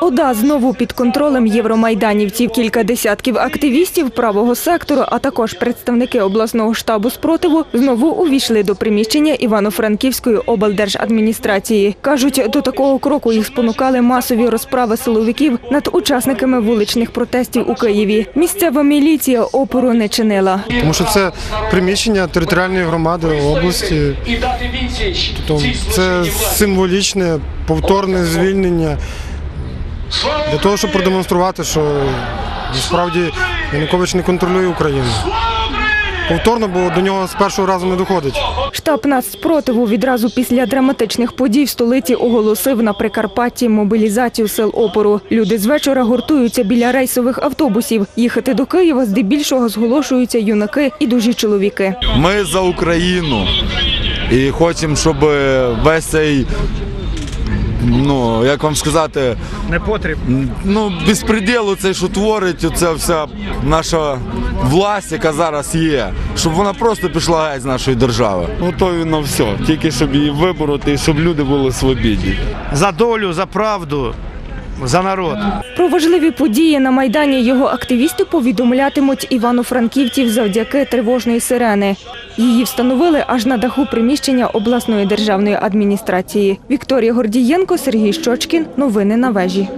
ОДА знову під контролем євромайданівців. Кілька десятків активістів правого сектору, а також представники обласного штабу спротиву знову увійшли до приміщення Івано-Франківської облдержадміністрації. Кажуть, до такого кроку їх спонукали масові розправи силовиків над учасниками вуличних протестів у Києві. Місцева міліція опору не чинила. Тому що це приміщення територіальної громади області. Тобто це символічне повторне звільнення для того, щоб продемонструвати, що насправді Янукович не контролює Україну. Повторно, бо до нього з першого разу не доходить. Штаб нацспротиву відразу після драматичних подій в столиці оголосив на Прикарпатті мобілізацію сил опору. Люди з вечора гуртуються біля рейсових автобусів. Їхати до Києва здебільшого зголошуються юнаки і дужі чоловіки. Ми за Україну і хочемо, щоб весь цей, ну як вам сказати, Непотріб. ну безпреділу цей, що творить, оця вся наша власть, яка зараз є, щоб вона просто пішла геть з нашої держави. Готові на все, тільки щоб її вибороти і щоб люди були свобідні. За долю, за правду, за народ. Про важливі події на майдані його активісти повідомлятимуть івано-франківців завдяки тривожної сирени. Її встановили аж на даху приміщення обласної державної адміністрації. Вікторія Гордієнко, Сергій Щочкін. Новини на вежі.